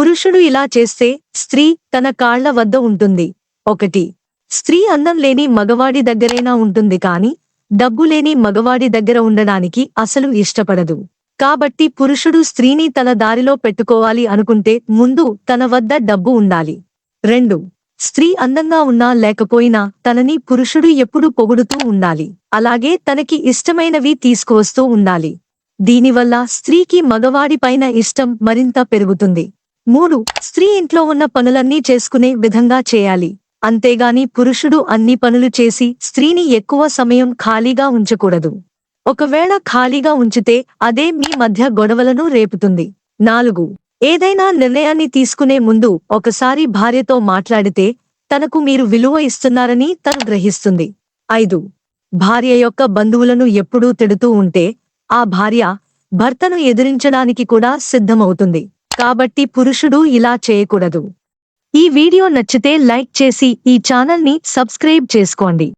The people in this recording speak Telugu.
పురుషుడు ఇలా చేస్తే స్త్రీ తన కాళ్ళ వద్ద ఉంటుంది. ఒకటి స్త్రీ అందం లేని మగవాడి దగ్గరైనా ఉంటుంది కాని డబ్బు లేని మగవాడి దగ్గర ఉండడానికి అసలు ఇష్టపడదు. కాబట్టి పురుషుడు స్త్రీని తన దారిలో పెట్టుకోవాలి అనుకుంటే ముందు తన వద్ద డబ్బు ఉండాలి. రెండు స్త్రీ అందంగా ఉన్నా లేకపోయినా తనని పురుషుడు ఎప్పుడు పొగుడుతూ ఉండాలి. అలాగే తనకి ఇష్టమైనవి తీసుకువస్తూ ఉండాలి. దీనివల్ల స్త్రీకి మగవాడిపైన ఇష్టం మరింత పెరుగుతుంది. మూడు స్త్రీ ఇంట్లో ఉన్న పనులన్నీ చేసుకునే విధంగా చేయాలి. అంతేగాని పురుషుడు అన్ని పనులు చేసి స్త్రీని ఎక్కువ సమయం ఖాళీగా ఉంచకూడదు. ఒకవేళ ఖాళీగా ఉంచితే అదే మీ మధ్య గొడవలను రేపుతుంది. నాలుగు ఏదైనా నిర్ణయాన్ని తీసుకునే ముందు ఒకసారి భార్యతో మాట్లాడితే తనకు మీరు విలువ ఇస్తున్నారని తను గ్రహిస్తుంది. ఐదు భార్య యొక్క బంధువులను ఎప్పుడూ తిడుతూ ఉంటే ఆ భార్య భర్తను ఎదిరించడానికి కూడా సిద్ధమవుతుంది. కాబట్టి పురుషుడు ఇలా చేయకూడదు. ఈ వీడియో నచ్చితే లైక్ చేసి ఈ ఛానల్ని సబ్స్క్రైబ్ చేసుకోండి.